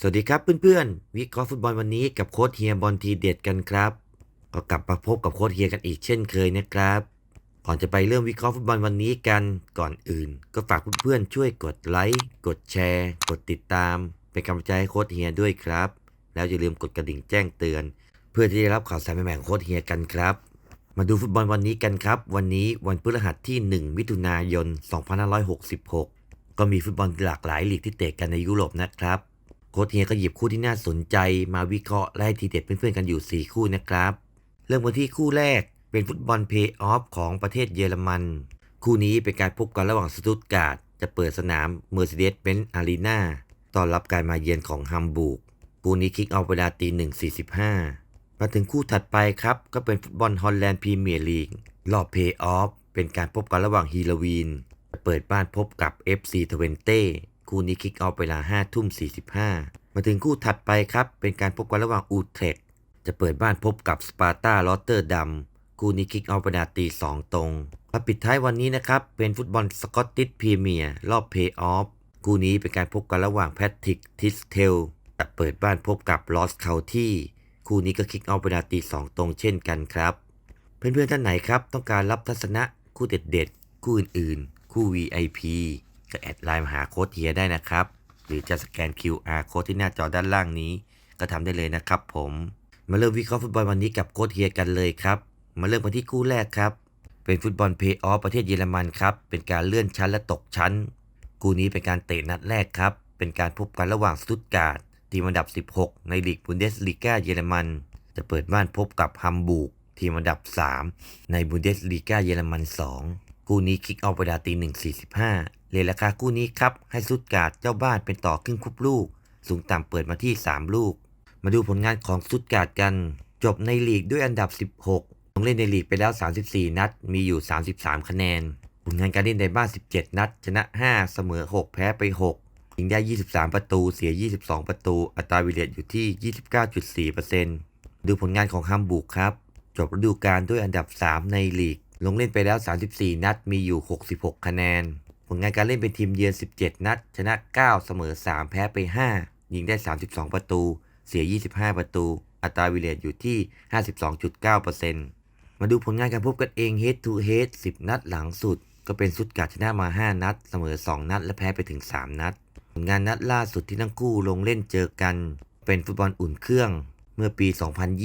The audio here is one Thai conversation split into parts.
สวัสดีครับเพื่อนๆ วิเคราะห์ฟุตบอลวันนี้กับโค้ชเฮียบอลทีเด็ดกันครับ ก็กลับมาพบกับโค้ชเฮียกันอีกเช่นเคยนะครับ ก่อนจะไปเริ่มวิเคราะห์ฟุตบอลวันนี้กันก่อนอื่น ก็ฝากเพื่อนๆช่วยกดไลค์กดแชร์ กดติดตาม เป็นกำลังใจให้โค้ชเฮียด้วยครับ แล้วอย่าลืมกดกระดิ่งแจ้งเตือน เพื่อที่จะได้รับข่าวสารใหม่ๆของโค้ชเฮียกันครับ มาดูฟุตบอลวันนี้กันครับ วันนี้วันพฤหัสที่ 1 มิถุนายน 2566 ก็มีฟุตบอลหลากหลายลีกที่เตะกันในยุโรปนะครับ ค้ชเฮียก็หยิบคู่ที่น่าสนใจมาวิเคราะห์และให้ทีเด็ดเพื่อนๆกันอยู่ 4 คู่นะครับ เริ่มกันที่คู่แรกเป็นฟุตบอลเพย์ออฟของประเทศเยอรมัน คู่นี้เป็นการพบกันระหว่างสตุตการ์ดจะเปิดสนาม Mercedes-Benz Arena ต้อนรับการมาเยือนของฮัมบูร์กคู่นี้คิกเอาเวลาตีหนึ่งสี่สิบห้ามาถึงคู่ถัดไปครับ ก็เป็นฟุตบอลฮอลแลนด์พรีเมียร์ลีกรอบเพย์ออฟเป็นการพบกันระหว่างฮีโรวีนจะเปิดบ้านพบกับ FC ทเวนเต้ คู่นี้คิกเอาเวลา5ทุ่ม45 มาถึงคู่ถัดไปครับ เป็นการพบกันระหว่างอูเทรกจะเปิดบ้านพบกับสปาร์ตาลอตเตอร์ดัมคู่นี้คิกเอาเวลาตี2ตรงมาปิดท้ายวันนี้นะครับ เป็นฟุตบอลสกอตติชพรีเมียร์รอบเพย์ออฟคู่นี้เป็นการพบกันระหว่างแพทริกทิสเทลจะเปิดบ้านพบกับลอสเคาที่คู่นี้ก็คิกเอาเวลาตี2ตรงเช่นกันครับ เพื่อนๆท่านไหนครับ ต้องการรับทัศนะคู่เด็ดๆ คู่อื่นๆ คู่ VIP ก็แอดไลน์มาหาโค้ดเฮียได้นะครับ หรือจะสแกน QR โค้ดที่หน้าจอด้านล่างนี้ ก็ทำได้เลยนะครับผมมาเริ่มวิเคราะห์ฟุตบอลวันนี้กับโค้ดเฮียกันเลยครับ มาเริ่มกันที่คู่แรกครับ เป็นฟุตบอลเพย์ออฟประเทศเยอรมันครับ เป็นการเลื่อนชั้นและตกชั้น คู่นี้เป็นการเตะนัดแรกครับ เป็นการพบกันระหว่างสตุตการ์ดทีมอันดับ 16 ในลีกบุนเดสลีกาเยอรมัน จะเปิดบ้านพบกับฮัมบูร์กทีมอันดับ 3 ในบุนเดสลีกาเยอรมัน 2 คู่นี้คิกเอาเวลาตี1.45 เลยราคาคู่นี้ครับ ให้สตุตการ์ดเจ้าบ้านเป็นต่อครึ่งคุบลูก สูงต่ำเปิดมาที่ 3 ลูก มาดูผลงานของสตุตการ์ดกัน จบในลีกด้วยอันดับ 16 ลงเล่นในลีกไปแล้ว 34 นัด มีอยู่ 33 คะแนน ผลงานการเล่นในบ้าน 17 นัด ชนะ 5 เสมอ 6 แพ้ไป 6 ยิงได้ 23 ประตู เสีย 22 ประตู อัตราวิเลตอยู่ที่ 29.4%ดูผลงานของฮัมบูกครับ จบฤดูกาลด้วยอันดับ 3 ในลีก ลงเล่นไปแล้ว 34 นัด มีอยู่ 66 คะแนน ผลงานการเล่นเป็นทีมเยือน 17 นัด ชนะ 9 เสมอ 3 แพ้ไป 5 ยิงได้ 32 ประตู เสีย 25 ประตู อัตราวิเลตอยู่ที่ 52.9%มาดูผลงานการพบกันเอง head to head 10 นัดหลังสุด ก็เป็นสุดกาชนะมา 5 นัด เสมอ 2 นัด และแพ้ไปถึง 3 นัด ผลงานนัดล่าสุดที่ทั้งคู่ลงเล่นเจอกัน เป็นฟุตบอลอุ่นเครื่อง เมื่อปี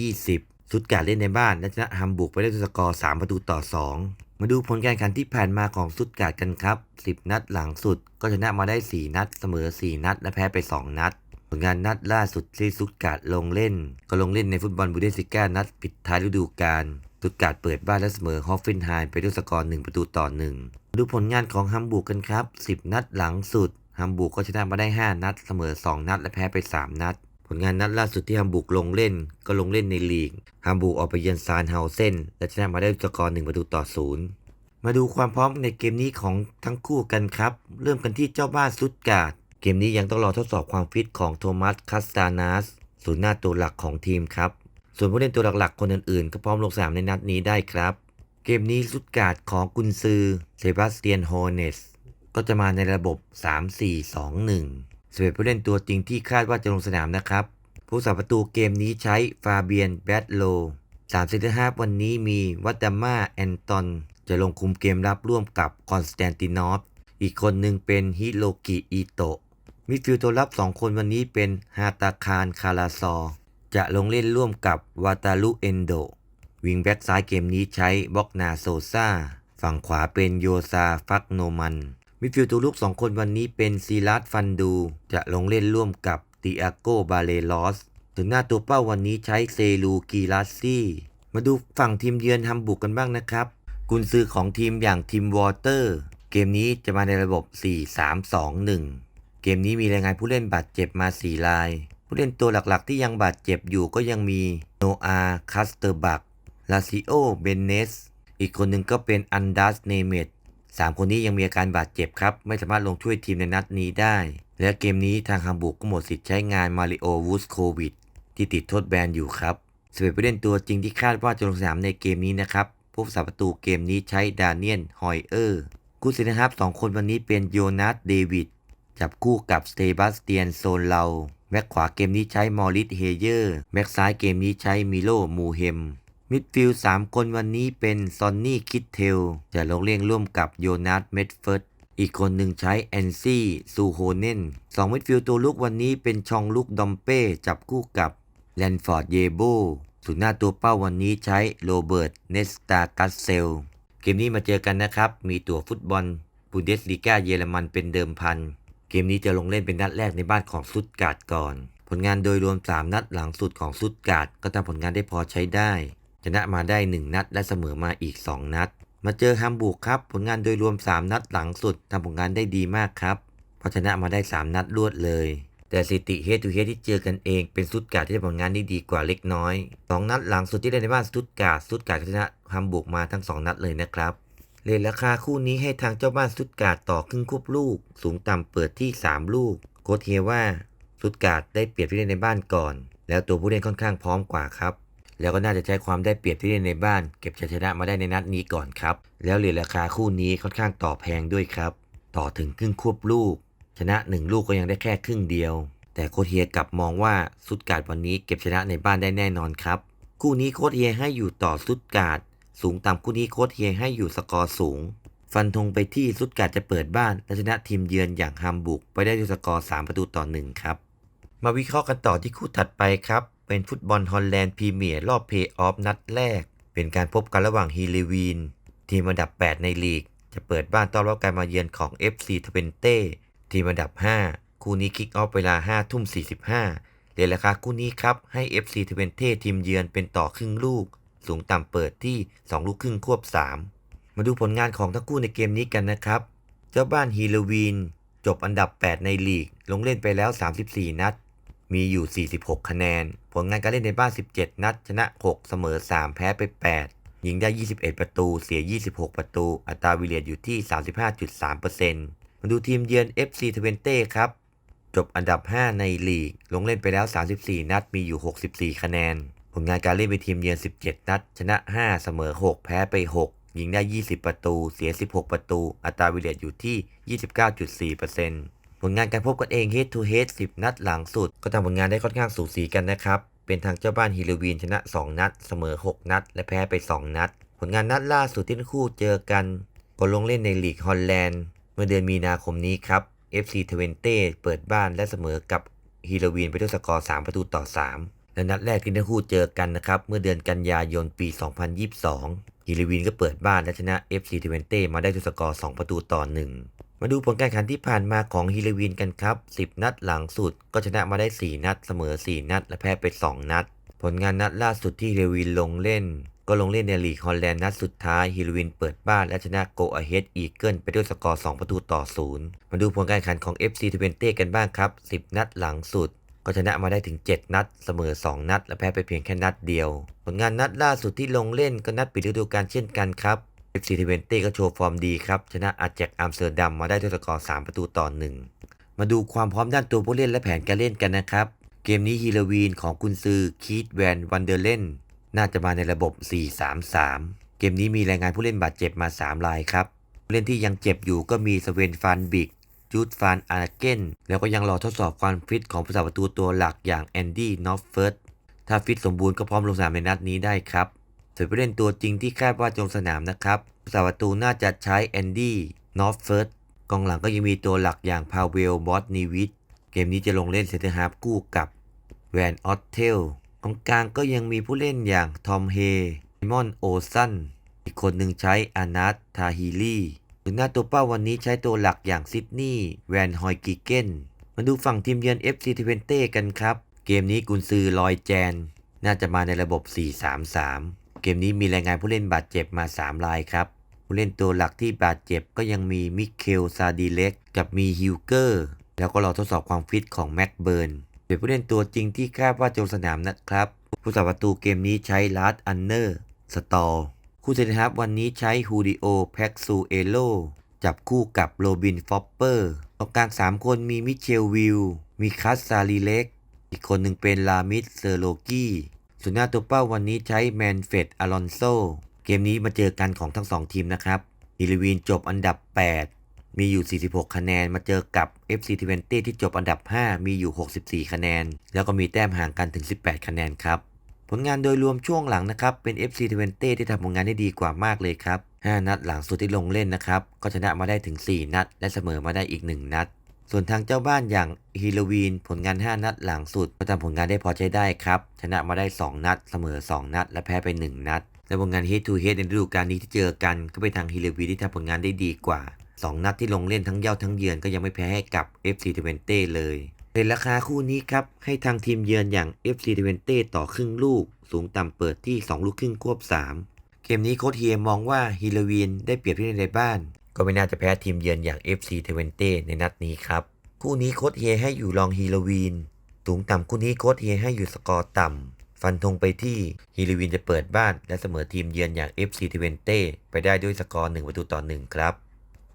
2020 สุดการเล่นในบ้านและชนะฮัมบูร์กไปได้ด้วยสกอร์ 3 ประตูต่อ 2 มาดูผลการแข่งขันที่ผ่านมาของสุดการกันครับ 10 นัดหลังสุด ก็ชนะมาได้ 4 นัด เสมอ 4 นัด และแพ้ไป 2 นัด ผลงานนัดล่าสุดที่สุดการลงเล่น ก็ลงเล่นในฟุตบอลบูเดสิก้านัดปิดท้ายฤดูกาลสุดการเปิดบ้านและเสมอฮอฟเฟนไฮม์ไปด้วยสกอร์ 1 ประตูต่อ 1 ดูผลงานของฮัมบูร์กกันครับ 10 นัดหลังสุดฮัมบูร์กก็ชนะมาได้ 5 นัด เสมอ 2 นัด และแพ้ไป 3 นัด ลงานนัดล่าสุดที่ฮัมบูร์กลงเล่นก็ลงเล่นในลีกฮัมบูร์กออกไปเยือนซานเฮาเซนและชนะมาได้สกอร์1ประตูต่อ0มาดูความพร้อมในเกมนี้ของทั้งคู่กันครับ เริ่มกันที่เจ้าบ้านสุดการ์ดเกมนี้ยังต้องรอทดสอบความฟิตของโทมัสคาสตานัสศูนย์หน้าตัวหลักของทีมครับ ส่วนผู้เล่นตัวหลักๆ คนอื่นๆ ก็พร้อมลงสนามในนัดนี้ได้ครับ เกมนี้สุดการ์ดของกุนซือเซบาสเตียนโฮเนสก็จะมาในระบบ 3-4-2-1 สเปผู้เล่นตัวจริงที่คาดว่าจะลงสนามนะครับ ผู้สาประตูเกมนี้ใช้ฟาเบียนแบดโลสามเซนเตอร์ฮาฟวันนี้มีวัตดาม่าแอนตอน จะลงคุมเกมรับร่วมกับคอนสแตนตินอฟอีกคนหนึ่งเป็นฮิโรกิอิโตะมิดฟิลด์ตัวรับ 2 คนวันนี้เป็นฮาตาคารคาราซอ จะลงเล่นร่วมกับวาตาลุเอนโด วิงแบ็กซ้ายเกมนี้ใช้บ็อกนาโซซาฝั่งขวาเป็นโยซาฟักโนมัน มิดฟิลด์ตัวลุก 2 คนวันนี้เป็นซีลัสฟันดู จะลงเล่นร่วมกับติอาโกบาเลลอส ถึงหน้าตัวเป้าวันนี้ใช้เซลูกีลาซี่มาดูฝั่งทีมเยือนฮัมบุกกันบ้างนะครับ กุนซือของทีมอย่างทีมวอเตอร์ เกมนี้จะมาในระบบ 4-3-2-1 เกมนี้มีรายงานผู้เล่นบาดเจ็บมา 4 ราย ผู้เล่นตัวหลักๆที่ยังบาดเจ็บอยู่ก็ยังมีโนอาคัสเตอร์บักลาซิโอ เบนเนส อีกคนหนึ่งก็เป็นอันดัสเนเมต สามคนนี้ยังมีอาการบาดเจ็บครับ ไม่สามารถลงช่วยทีมในนัดนี้ได้ และเกมนี้ทางฮัมบูร์กก็หมดสิทธิ์ใช้งานมาริโอวูสโควิดที่ติดโทษแบนอยู่ครับสเปนผู้เล่นตัวจริงที่คาดว่าจะลงสนามในเกมนี้นะครับผู้สาประตูเกมนี้ใช้ดาเนียนฮอยเออร์คู่สินะครับสองคนวันนี้เป็นโยนัสเดวิดจับคู่กับสเตบาสเตียนโซนเลาแบ็กขวาเกมนี้ใช้มอริสเฮเยอร์แบ็กซ้ายเกมนี้ใช้มิโลมูเฮม มิดฟิลด์สามคนวันนี้เป็นซอนนี่คิดเทลจะลงเล่นร่วมกับโยนาสเมดเฟิร์ดอีกคนหนึ่งใช้แอนซี่ซูโฮเนนสองมิดฟิลด์ตัวลุกวันนี้เป็นชองลุกดอมเป้จับคู่กับแลนฟอร์ดเยโบส่วนหน้าตัวเป้าวันนี้ใช้โรเบิร์ตเนสตากัสเซลเกมนี้มาเจอกันนะครับ มีตั๋วฟุตบอลบูเดสลีกาเยอรมันเป็นเดิมพัน เกมนี้จะลงเล่นเป็นนัดแรกในบ้านของซุตการ์ดก่อน ผลงานโดยรวม 3 นัดหลังสุดของซุตการ์ดก็ทำผลงานได้พอใช้ได้ ชนะมาได้ 1 นัด และเสมอมาอีก 2 นัด มาเจอฮัมบูร์กครับ ผลงานโดยรวม 3 นัดหลังสุดทำผลงานได้ดีมากครับเพราะชนะมาได้ 3 นัดรวดเลย แต่สถิติเฮดทูเฮที่เจอกันเองเป็นซุตการที่ทำผลงานได้ดีกว่าเล็กน้อย 2 นัดหลังสุดที่ได้ในบ้านซุตการ์ดซุตการชนะฮัมบูร์กมาทั้ง 2 นัดเลยนะครับเลทราคาคู่นี้ให้ทางเจ้าบ้านซุตกาดต่อครึ่งควบลูก สูงต่ำเปิดที่ 3 ลูก โค้ชเฮว่าซุตกาดได้เปรียบที่เล่นในบ้านก่อน แล้วตัวผู้เล่นค่อนข้างพร้อมกว่าครับ แล้วก็น่าจะใช้ความได้เปรียบที่เล่นในบ้าน เก็บชัยชนะมาได้ในนัดนี้ก่อนครับ แล้วเลทราคาคู่นี้ค่อนข้างต่อแพงด้วยครับ ต่อถึงครึ่งควบลูก ชนะ 1 ลูกก็ยังได้แค่ครึ่งเดียว แต่โคชเฮียกลับมองว่าซุตการ์ดวันนี้เก็บชนะในบ้านได้แน่นอนครับ คู่นี้โคชเฮียให้อยู่ต่อซุตการ์ดสูงต่ำคู่นี้โคชเฮียให้อยู่สกอร์สูง ฟันธงไปที่ซุดการ์ดจะเปิดบ้านและชนะทีมเยือนอย่างฮัมบุก ไปได้ด้วยสกอร์3ประตูต่อ1ครับมาวิเคราะห์กันต่อที่คู่ถัดไปครับ เป็นฟุตบอลฮอลแลนด์พรีเมียร์รอบเพย์ออฟนัดแรก เป็นการพบกันระหว่างฮีเลวีน ทีมอันดับ 8 ในลีก จะเปิดบ้านต้อนรับการมาเยือนของ FC ทเวนเต้ทีมอันดับ 5 คู่นี้คิกออฟเวลา5ทุ่ม45เรียนราคาคู่นี้ครับ ให้ FC ทเวนเต้ทีมเยือนเป็นต่อครึ่งลูก สูงต่ำเปิดที่ 2 ลูกครึ่งควบ 3 มาดูผลงานของทั้งคู่ในเกมนี้กันนะครับ เจ้าบ้านฮีโลวีนจบอันดับ 8 ในลีก ลงเล่นไปแล้ว 34 นัด มีอยู่ 46 คะแนน ผลงานการเล่นในบ้าน 17 นัด ชนะ 6 เสมอ 3 แพ้ไป 8 ยิงได้ 21 ประตู เสีย 26 ประตู อัตราวิเลียอยู่ที่ 35.3%มาดูทีมเยือน FC ทเวนเต้ครับ จบอันดับ 5 ในลีก ลงเล่นไปแล้ว 34 นัด มีอยู่ 64 คะแนน ผลงานการเล่นเป็นทีมเยือน 17 นัด ชนะ 5 เสมอ 6 แพ้ไป 6 ยิงได้ 20 ประตู เสีย 16 ประตู อัตราวิเลียอยู่ที่ 29.4% ผลงานการพบกันเอง head to head 10 นัดหลังสุด ก็ทำผลงานได้ค่อนข้างสูสีกันนะครับ เป็นทางเจ้าบ้านฮิลวีนชนะ 2 นัด เสมอ 6 นัด และแพ้ไป 2 นัด ผลงานนัดล่าสุดที่ทั้งคู่เจอกันก็ลงเล่นในลีกฮอลแลนด์เมื่อเดือนมีนาคมนี้ครับ FC ทเวนเต้เปิดบ้านและเสมอกับฮิลวีนไปด้วยสกอร์ 3 ประตูต่อ 3 และนัดแรกที่ทั้งคู่เจอกันนะครับเมื่อเดือนกันยายนปี 2022ฮิลวีนก็เปิดบ้านและชนะ FC ทเวนเต้มาได้ด้วยสกอร์ 2 ประตูต่อ 1 มาดูผลการแข่งขันที่ผ่านมาของฮิลวีนกันครับ 10 นัดหลังสุด ก็ชนะมาได้ 4 นัด เสมอ 4 นัด และแพ้ไป 2 นัด ผลงานนัดล่าสุดที่ฮิลวีนลงเล่น ก็ลงเล่นในลีกฮอลแลนด์นัดสุดท้ายฮิลวินเปิดบ้านและชนะโกอาเฮดอีเกิลไปด้วยสกอร์ 2 ประตูต่อ 0 มาดูผลการแข่งขันของ FC ทเวนเต้กันบ้างครับ 10 นัดหลังสุด ก็ชนะมาได้ถึง 7 นัด เสมอ 2 นัด และแพ้ไปเพียงแค่นัดเดียว ผลงานนัดล่าสุดที่ลงเล่นก็นัดปิดฤดูกาลเช่นกันครับ FC ทเวนเต้ก็โชว์ฟอร์มดีครับ ชนะอาแจกอัมสเตอร์ดัมมาได้ด้วยสกอร์3ประตูต่อ 1 มาดูความพร้อมด้านตัวผู้เล่นและแผนการเล่นกันนะครับ เกมนี้ฮีโลวีนของกุนซือคีตแวนวันเดอร์เลนน่าจะมาในระบบ 4-3-3 เกมนี้มีรายงานผู้เล่นบาดเจ็บมา 3 รายครับผู้เล่นที่ยังเจ็บอยู่ก็มีสเวนฟานบิกจูดฟานอาร์เกนแล้วก็ยังรอทดสอบความฟิตของผู้สาประตูตัวหลักอย่างแอนดี้นอฟเฟิร์สถ้าฟิตสมบูรณ์ก็พร้อมลงสนามในนัดนี้ได้ครับ ส่วนผู้เล่นตัวจริงที่คาดว่าจะลงสนามนะครับสาประตูน่าจะใช้แอนดี้นอฟเฟิร์สกองหลังก็ยังมีตัวหลักอย่างพาเวลบอสนีวิทเกมนี้จะลงเล่นเซนเตอร์ฮาร์ฟคู่กับแวนออตเทลตรงกลางก็ยังมีผู้เล่นอย่างทอมเฮมอนโอซันอีกคนหนึ่งใช้อานัททาฮิลีถึงหน้าตัวเป้าวันนี้ใช้ตัวหลักอย่างซิดนีย์แวนฮอยกิเกนมาดูฝั่งทีมเยือน FC ทเวนเต้กันครับ เกมนี้กุนซือลอยแจน น่าจะมาในระบบ 4-3-3 เกมนี้มีรายงานผู้เล่นบาดเจ็บมา 3 รายครับ ผู้เล่นตัวหลักที่บาดเจ็บก็ยังมีมิเคลซาดีเล็กกับมีฮิวเกอร์ แล้วก็รอทดสอบความฟิตของแม็กเบิร์นเป็นผู้เล่นตัวจริงที่คาดว่าจะลงสนามนะครับ ผู้สาประตูเกมนี้ใช้ลาร์ดอันเนอร์สตอร์คู่เซนทับวันนี้ใช้ฮูดิโอแพ็กซูเอโลจับคู่กับโรบินฟอปเปอร์ตรงกลาง 3 คนมีมิเชลวิล มีคัสซาลีเล็ก อีกคนหนึ่งเป็นลามิดเซอร์โลกี้ ส่วนหน้าตัวเป้าวันนี้ใช้แมนเฟดอลอนโซเกมนี้มาเจอกันของทั้ง 2 ทีมนะครับฮิลวีนจบอันดับ 8 มีอยู่ 46 คะแนน มาเจอกับ FC Twente ที่จบอันดับ 5 มีอยู่ 64 คะแนน แล้วก็มีแต้มห่างกันถึง 18 คะแนนครับ ผลงานโดยรวมช่วงหลังนะครับ เป็น FC Twente ที่ทำผลงานได้ดีกว่ามากเลยครับ 5 นัดหลังสุดที่ลงเล่นนะครับ ก็ชนะมาได้ถึง 4 นัด และเสมอมาได้อีก 1 นัด ส่วนทางเจ้าบ้านอย่างฮีโรวีนผลงาน 5 นัดหลังสุดก็ทำผลงานได้พอใช้ได้ครับ ชนะมาได้ 2 นัด เสมอ 2 นัด และแพ้ไป 1 นัด และผลงาน Head to Head ในฤดูกาลนี้ที่เจอกัน ก็เป็นทางฮีโรวีนที่ทำผลงานได้ดีกว่า 2 นัดที่ลงเล่นทั้งเย้าทั้งเยือนก็ยังไม่แพ้ให้กับ FC Twente เลยในราคาคู่นี้ครับ ให้ทางทีมเยือนอย่าง FC Twente ต่อครึ่งลูก สูงต่ำเปิดที่ 2 ลูกครึ่งควบ 3 เกมนี้โค้ชเฮียมองว่าฮีโรวีนได้เปรียบที่ในบ้าน ก็ไม่น่าจะแพ้ทีมเยือนอย่าง FC Twente ในนัดนี้ครับ คู่นี้โค้ชเฮียให้อยู่รองฮีโรวีนสูงต่ำคู่นี้โค้ชเฮียให้อยู่สกอร์ต่ำ ฟันธงไปที่ฮีโรวีนจะเปิดบ้านและเสมอทีมเยือนอย่าง FC Twente ไปได้ด้วยสกอร์ 1 ประตูต่อ 1 ครับ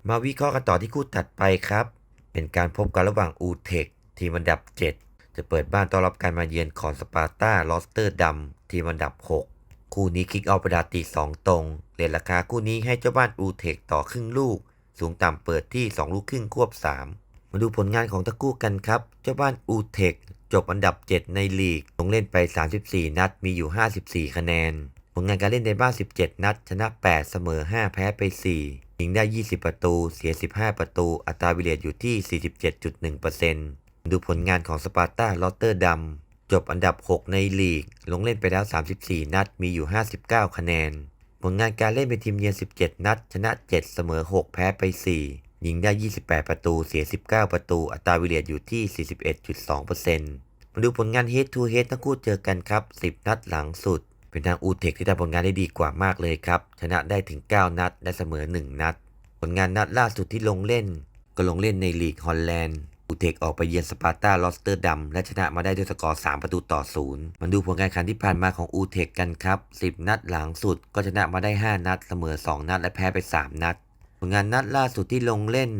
มาวิเคราะห์กันต่อที่คู่ถัดไปครับ เป็นการพบกันระหว่างอูเทคทีมอันดับ 7 จะเปิดบ้านต้อนรับการมาเยือนของสปาร์ตาลอสเตอร์ดัมทีมอันดับ 6 คู่นี้คิกเอาประดาตี2ตรง เรทราคาคู่นี้ให้เจ้าบ้านอูเทคต่อครึ่งลูก สูงต่ำเปิดที่ 2 ลูกครึ่งควบ 3 มาดูผลงานของทั้งคู่กันครับ เจ้าบ้านอูเทคจบอันดับ 7 ในลีก ลงเล่นไป 34 นัด มีอยู่ 54 คะแนน ผลงานการเล่นในบ้าน 17 นัด ชนะ 8 เสมอ 5 แพ้ไป 4 ยิงได้ 20 ประตู เสีย 15 ประตู อัตราวิเลตอยู่ที่ 47.1%ดูผลงานของสปาร์ตาลอตเตอร์ดัมจบอันดับ 6 ในลีก ลงเล่นไปแล้ว 34 นัด มีอยู่ 59 คะแนน ลงานการเล่นเป็นทีมเยือน 17 นัด ชนะ 7 เสมอ 6 แพ้ไป 4 ยิงได้ 28 ประตู เสีย 19 ประตู อัตราวิเลตอยู่ที่ 41.2%มาดูผลงาน Head to Head ทั้งคู่เจอกันครับ 10 นัดหลังสุด เป็นทางอูเทคที่ทำผลงานได้ดีกว่ามากเลยครับ ชนะได้ถึง 9 นัด และเสมอ 1 นัด ผลงานนัดล่าสุดที่ลงเล่น ก็ลงเล่นในลีกฮอลแลนด์ อูเทคออกไปเยือนสปาร์ตาลอสเตอร์ดัมและชนะมาได้ด้วยสกอร์ 3 ประตูต่อ 0มาดูผลการแข่งขันที่ผ่านมาของอูเทคกันครับ 10 นัดหลังสุดก็ชนะมาได้ 5 นัด เสมอ 2 นัด และแพ้ไป 3 นัด ผลงานนัดล่าสุดที่ลงเล่น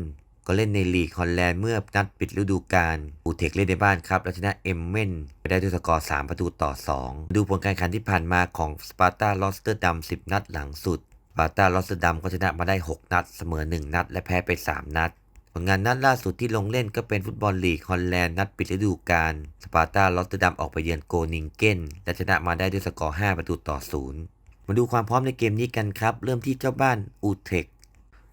ก็เล่นในลีกฮอลแลนด์เมื่อนัดปิดฤดูกาลอูเทคเล่นในบ้านครับและชนะเอมเมนไปได้ด้วยสกอร์ 3 ประตูต่อ 2 ดูผลการแข่งขันที่ผ่านมาของสปาร์ตาลอสเตอร์ดัม10 นัดหลังสุดสปาร์ตาลอสเตอร์ดัมก็ชนะมาได้ 6 นัด เสมอ 1 นัด และแพ้ไป 3 นัด ผลงานนัดล่าสุดที่ลงเล่นก็เป็นฟุตบอลลีกฮอลแลนด์นัดปิดฤดูกาลสปาร์ตาลอสเตอร์ดัมออกไปเยือนโกนิงเกนและชนะมาได้ด้วยสกอร์ 5 ประตูต่อ 0 มาดูความพร้อมในเกมนี้กันครับ เริ่มที่เจ้าบ้านอูเทค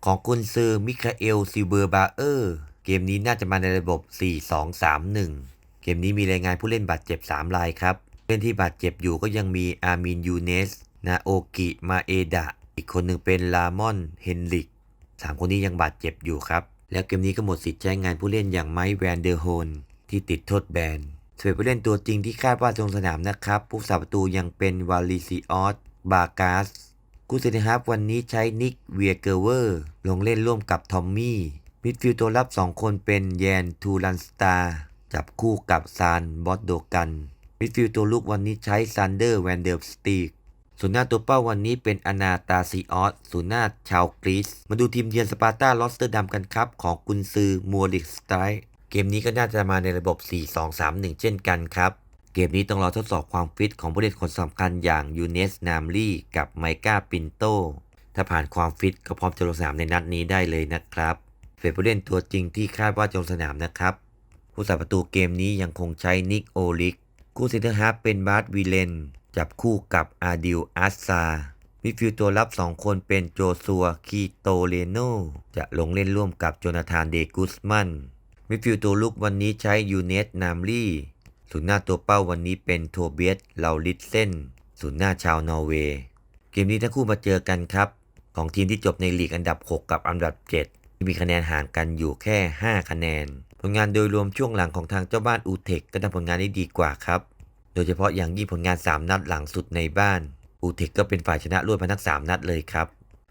ของกุนซือมิคาเอลซิเบอร์บาเออร์เกมนี้น่าจะมาในระบบ 4-2-3-1 เกมนี้มีรายงานผู้เล่นบาดเจ็บ 3 รายครับเล่นที่บาดเจ็บอยู่ก็ยังมีอามินยูเนส นาโอกิ มาเอดะ อีกคนหนึ่งเป็นลามอน เฮนริกสามคนนี้ยังบาดเจ็บอยู่ครับ แล้วเกมนี้ก็หมดสิทธิ์ใช้งานผู้เล่นอย่างไมค์แวนเดอร์โฮนที่ติดโทษแบนส่วนผู้เล่นตัวจริงที่คาดว่าจะลงสนามนะครับ ผู้สาประตูยังเป็นวาลิซิออสบาการสกูเซนฮาร์ฟวันนี้ใช้นิกเวียเกอร์เวอร์ลงเล่นร่วมกับทอมมี่มิดฟิลด์ตัวรับ 2 คนเป็นแยนทูรันสตาจับคู่กับซานบอสโดกันมิดฟิลด์ตัวลูกวันนี้ใช้ซันเดอร์แวนเดอร์สตีก ส่วนหน้าตัวเป้าวันนี้เป็นอนาตาซิออสศูนย์หน้าชาวกรีซมาดูทีมเยือนสปาร์ตาลอสเตอร์ดัมกันครับ ของกุนซือมัวลิกสไตร์เกมนี้ก็น่าจะมาในระบบ 4-2-3-1 เช่นกันครับ เกมนี้ต้องรอทดสอบความฟิตของผู้เล่นคนสำคัญอย่างยูเนสนามลี่กับไมกาปินโต ถ้าผ่านความฟิตก็พร้อมจะลงสนามในนัดนี้ได้เลยนะครับเป็นผู้เล่นตัวจริงที่คาดว่าจะลงสนามนะครับผู้สาประตูเกมนี้ยังคงใช้นิกโอลิกคู่เซนเตอร์ฮาร์ฟเป็นบาร์ดวีเลน จับคู่กับอาดิลอาซามิดฟิลด์ตัวรับ 2 คนเป็นโจซัวคีโตเลโนจะลงเล่นร่วมกับโจนาธานเดกุสมันมิดฟิลด์ตัวลุกวันนี้ใช้ยูเนสนามลี่ศูนย์หน้าตัวเป้าวันนี้เป็นโทเบียสเลาลิตเซนศูนย์หน้าชาวนอร์เวย์เกมนี้ทั้งคู่มาเจอกันครับ ของทีมที่จบในลีกอันดับ 6 กับอันดับ 7 ที่มีคะแนนห่างกันอยู่แค่ 5 คะแนน ผลงานโดยรวมช่วงหลังของทางเจ้าบ้านอูเทคก็ทำผลงานได้ดีกว่าครับ โดยเฉพาะอย่างยิ่งผลงาน 3 นัดหลังสุดในบ้านอูเทคก็เป็นฝ่ายชนะรวดมาทั้ง3นัดเลยครับ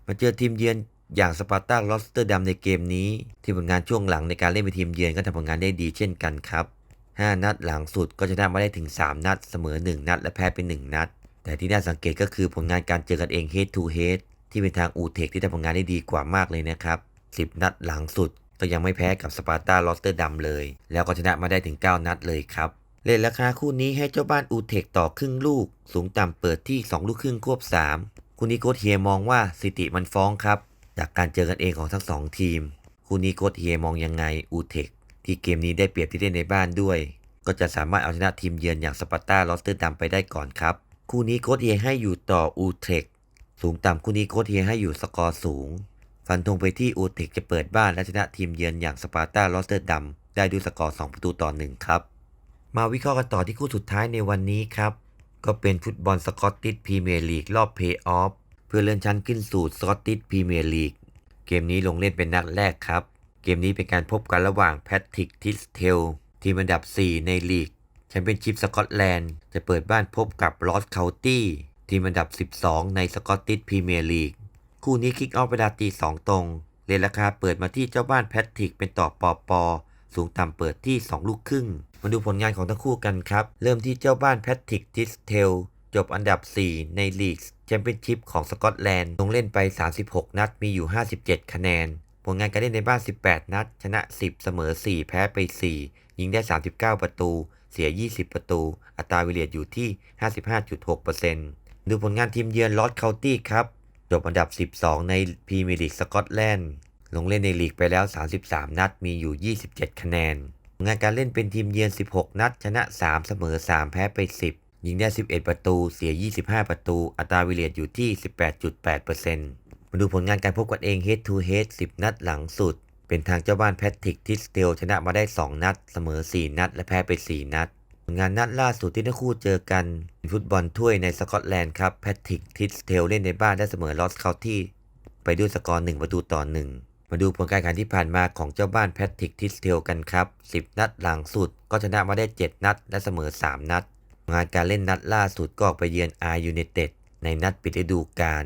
มาเจอทีมเยือนอย่างสปาร์ตาลอสเตอร์ดัมในเกมนี้ ที่ผลงานช่วงหลังในการเล่นเป็นทีมเยือนก็ทำผลงานได้ดีเช่นกันครับ 5 นัดหลังสุดก็ชนะมาได้ถึง 3 นัด เสมอ 1 นัด และแพ้ไป1นัด แต่ที่น่าสังเกตก็คือผลงานการเจอกันเอง head to head ที่เป็นทางอูเทคที่ทำผลงานได้ดีกว่ามากเลยนะครับ 10 นัดหลังสุดก็ยังไม่แพ้กับสปาร์ตาลอสเตอร์ดัมเลย แล้วก็ชนะมาได้ถึง 9 นัดเลยครับ เลทราคาคู่นี้ให้เจ้าบ้านอูเทคต่อครึ่งลูก สูงต่ำเปิดที่ 2 ลูกครึ่งควบ 3 คู่นี้โค้ชเฮียมองว่าสิติมันฟ้องครับ จากการเจอกันเองของทั้ง 2 ทีมคู่คู่นี้โค้ชเฮียมองยังไงอูเทคที่เกมนี้ได้เปรียบที่เล่นในบ้านด้วย ก็จะสามารถเอาชนะทีมเยือนอย่างสปาร์ตาลอสเตอร์ดัมไปได้ก่อนครับ คู่นี้โค้ชเฮียให้อยู่ต่ออูเทคสูงต่ำคู่นี้โค้ชเฮียให้อยู่สกอร์สูง ฟันธงไปที่อูเทคจะเปิดบ้านและชนะทีมเยือนอย่างสปาร์ตาลอสเตอร์ดัมได้ด้วยสกอร์2ประตูต่อ1ครับ มาวิเคราะห์กันต่อที่คู่สุดท้ายในวันนี้ครับ ก็เป็นฟุตบอลสกอตติชพรีเมียร์ลีกรอบเพย์ออฟเพื่อเลื่อนชั้นขึ้นสู่สกอตติชพรีเมียร์ลีกเกมนี้ลงเล่นเป็นนัดแรกครับ เกมนี้เป็นการพบกันระหว่างแพทริกทิสเทลทีมอันดับ 4 ในลีกแชมเปี้ยนชิพสกอตแลนด์จะเปิดบ้านพบกับลอสเคาน์ตี้ทีมอันดับ 12 ในสกอตติชพรีเมียร์ลีกคู่นี้คิกออฟเวลาตี2ตรงเรทราคาเปิดมาที่เจ้าบ้านแพทริกเป็นต่อปอปอสูงต่ำเปิดที่ 2 ลูกครึ่ง มาดูผลงานของทั้งคู่กันครับ เริ่มที่เจ้าบ้านแพทริกทิสเทลจบอันดับ 4 ในลีกแชมเปี้ยนชิพของสกอตแลนด์ลงเล่นไป 36 นัดมีอยู่ 57 คะแนน ผลงานการเล่นในบ้าน 18 นัด ชนะ 10 เสมอ 4 แพ้ไป 4 ยิงได้ 39 ประตู เสีย 20 ประตู อัตราวิเลียอยู่ที่ 55.6%ดูผลงานทีมเยือนลอสเคาน์ตี้ครับ จบอันดับ 12 ในพรีเมียร์ลีกสกอตแลนด์ ลงเล่นในลีกไปแล้ว 33 นัด มีอยู่ 27 คะแนน งานการเล่นเป็นทีมเยือน 16 นัด ชนะ 3 เสมอ 3 แพ้ไป 10 ยิงได้ 11 ประตู เสีย 25 ประตู อัตราวิเลียอยู่ที่ 18.8%มาดูผลงานการพบกันเอง head to head 10 นัดหลังสุด เป็นทางเจ้าบ้านแพทริกทิสเตลชนะมาได้ 2 นัด เสมอ 4 นัด และแพ้ไป 4 นัดงานนัดล่าสุดที่ทั้งคู่เจอกันฟุตบอลถ้วยในสกอตแลนด์ครับแพทริกทิสเทลเล่นในบ้านได้เสมอลอสเคาน์ตี้ไปด้วยสกอร์1ประตูต่อ1 มาดูผลการแข่งขันที่ผ่านมาของเจ้าบ้านแพทริกทิสเทลกันครับ 10 นัดหลังสุดก็ชนะมาได้ 7 นัด และเสมอ 3 นัด งานการเล่นนัดล่าสุดก็ออกไปเยือนอาร์ยูไนเต็ดในนัดปิดฤดูกาล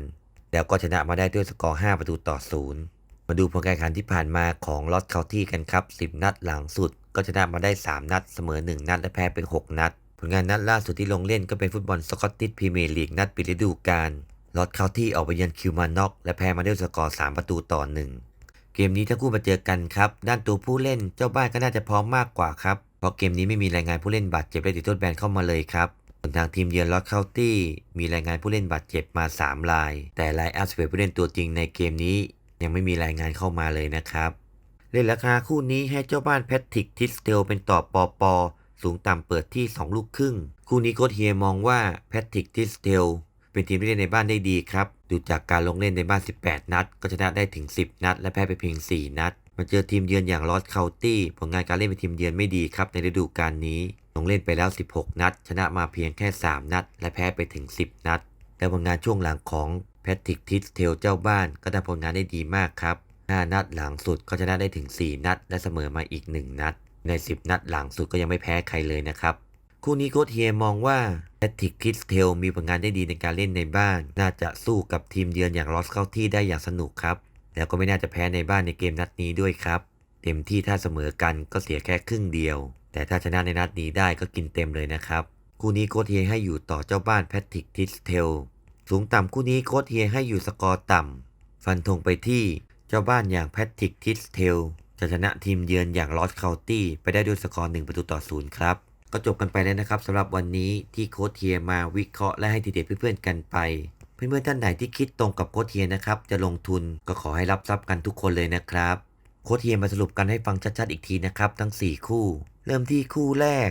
แล้วก็ชนะมาได้ด้วยสกอร์ 5 ประตูต่อ 0 มาดูผลการแข่งขันที่ผ่านมาของลอสเคาน์ตี้กันครับ 10 นัดหลังสุด ก็ชนะมาได้ 3 นัด เสมอ 1 นัด และแพ้เป็น6นัด ผลงานนัดล่าสุดที่ลงเล่นก็เป็นฟุตบอลสกอตติชพรีเมียร์ลีกนัดปิดฤดูกาลลอสเคาน์ตี้ออกไปเยือนคิวมานอกและแพ้มาด้วยสกอร์ 3 ประตูต่อ 1 เกมนี้ทั้งคู่มาเจอกันครับ ด้านตัวผู้เล่นเจ้าบ้านก็น่าจะพร้อมมากกว่าครับ เพราะเกมนี้ไม่มีรายงานผู้เล่นบาดเจ็บและติดโทษแบนเข้ามาเลยครับส่วนทางทีมเยือนลอสเคาน์ตี้มีรายงานผู้เล่นบาดเจ็บมา 3 ราย แต่รายอัพสเปผู้เล่นตัวจริงในเกมนี้ ยังไม่มีรายงานเข้ามาเลยนะครับ เล่นราคาคู่นี้ให้เจ้าบ้านแพทริกทิสเตลเป็นต่อปอปอสูงต่ำเปิดที่ 2 ลูกครึ่ง คู่นี้โค้ชเฮียมองว่าแพทริกทิสเตล เป็นทีมที่เล่นในบ้านได้ดีครับ ดูจากการลงเล่นในบ้าน 18 นัด ก็ชนะได้ถึง 10 นัด และแพ้ไปเพียง 4 นัด มาเจอทีมเยือนอย่างลอสเคาน์ตี้ผลงานการเล่นเป็นทีมเยือนไม่ดีครับในฤดูกาลนี้ ลงเล่นไปแล้ว 16 นัด ชนะมาเพียงแค่ 3 นัด และแพ้ไปถึง 10 นัด แต่ผลงานช่วงหลังของแพทริกทิสเทลเจ้าบ้านก็ทำผลงานได้ดีมากครับ 5 นัดหลังสุดก็ชนะได้ถึง 4 นัด และเสมอมาอีก 1 นัด ใน 10 นัดหลังสุดก็ยังไม่แพ้ใครเลยนะครับคู่นี้โค้ชเฮียมองว่า แพทริกคิสเทลมีผลงานได้ดีในการเล่นในบ้าน น่าจะสู้กับทีมเยือนอย่างลอสเข้าที่ได้อย่างสนุกครับ แล้วก็ไม่น่าจะแพ้ในบ้านในเกมนัดนี้ด้วยครับ เต็มที่ถ้าเสมอกันก็เสียแค่ครึ่งเดียว แต่ถ้าชนะในนัดนี้ได้ก็กินเต็มเลยนะครับ คู่นี้โค้ชเฮียให้อยู่ต่อเจ้าบ้านแพทริกทิสเทล สูงต่ำคู่นี้โค้ชเฮียให้อยู่สกอร์ต่ำ ฟันธงไปที่เจ้าบ้านอย่างแพทริกทิสเทลจะชนะทีมเยือนอย่างลอสเคาตี้ไปได้ด้วยสกอร์1ประตูต่อศูนย์ครับ ก็จบกันไปแล้วนะครับสำหรับวันนี้ที่โค้ชเทียมาวิเคราะห์และให้ทีเด็ดเพื่อนๆกันไป เพื่อนๆท่านไหนที่คิดตรงกับโค้ชเทียนะครับ จะลงทุนก็ขอให้รับทรัพย์กันทุกคนเลยนะครับ โค้ชเทียมาสรุปกันให้ฟังชัดๆอีกทีนะครับ ทั้ง 4 คู่ เริ่มที่คู่แรก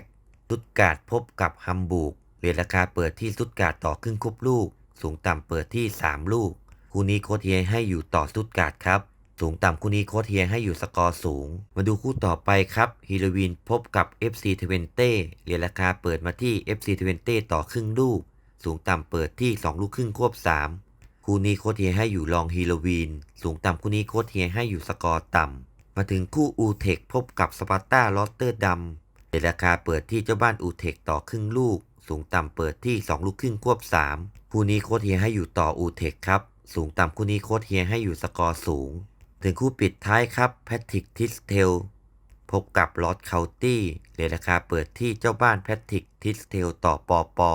สตุตการ์ดพบกับฮัมบูร์กเรียนราคาเปิดที่สตุตการ์ดต่อครึ่งคุบลูก สูงต่ำเปิดที่ 3 ลูก คู่นี้โค้ชเทียให้อยู่ต่อสตุตการ์ดครับ สูงต่ำคู่นี้โค้ชเฮียให้อยู่สกอร์สูง มาดูคู่ต่อไปครับฮีโรวีนพบกับ FC ทเวนเต้เรียนราคาเปิดมาที่ FC ทเวนเต้ต่อครึ่งลูก สูงต่ำเปิดที่ 2 ลูกครึ่งควบ 3 คู่นี้โค้ชเฮียให้อยู่ลองฮีโรวีน สูงต่ำคู่นี้โค้ชเฮียให้อยู่สกอร์ต่ำ มาถึงคู่อูเทคพบกับสปาร์ตาลอสเตอร์ดัมเรียนราคาเปิดที่เจ้าบ้านอูเทคต่อครึ่งลูก สูงต่ำเปิดที่ 2 ลูกครึ่งควบ 3 คู่นี้โค้ชเฮียให้อยู่ต่ออูเทคครับ สูงต่ำคู่นี้โค้ชเฮียให้อยู่สกอร์สูง ถึงคู่ปิดท้ายครับแพทริกทิสเทลพบกับลอสเคาตี้เรทราคาเปิดที่เจ้าบ้านแพทริกทิสเทลต่อปอปอ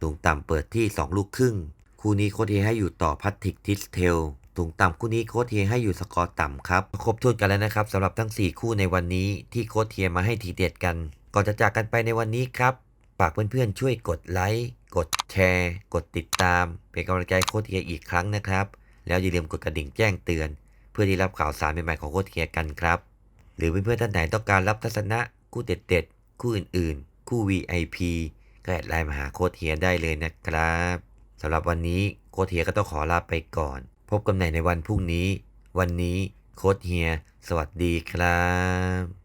สูงต่ำเปิดที่ 2 ลูกครึ่ง คู่นี้โค้ชเฮีให้อยู่ต่อแพทริกทิสเทลสูงต่ำคู่นี้โค้ชเฮียให้อยู่สกอร์ต่ำครับ ครบถ้วนกันแล้วนะครับสำหรับทั้ง 4 คู่ในวันนี้ที่โค้ชเฮียมาให้ทีเด็ดกัน ก่อนจะจากกันไปในวันนี้ครับฝากเพื่อนๆช่วยกดไลค์กดแชร์ กดติดตาม เป็นกำลังใจโค้ชเฮียอีกครั้งนะครับ แล้วอย่าลืมกดกระดิ่งแจ้งเตือน เพื่อที่รับข่าวสารใหม่ๆของโค้ชเฮียกันครับ หรือเพื่อนๆท่านไหนต้องการรับทัศนะคู่เด็ดๆ คู่อื่นๆ คู่ VIP ก็แอดไลน์มาหาโค้ชเฮียได้เลยนะครับสำหรับวันนี้โค้ชเฮียก็ต้องขอลาไปก่อน พบกันใหม่ในวันพรุ่งนี้ วันนี้โค้ชเฮีย สวัสดีครับ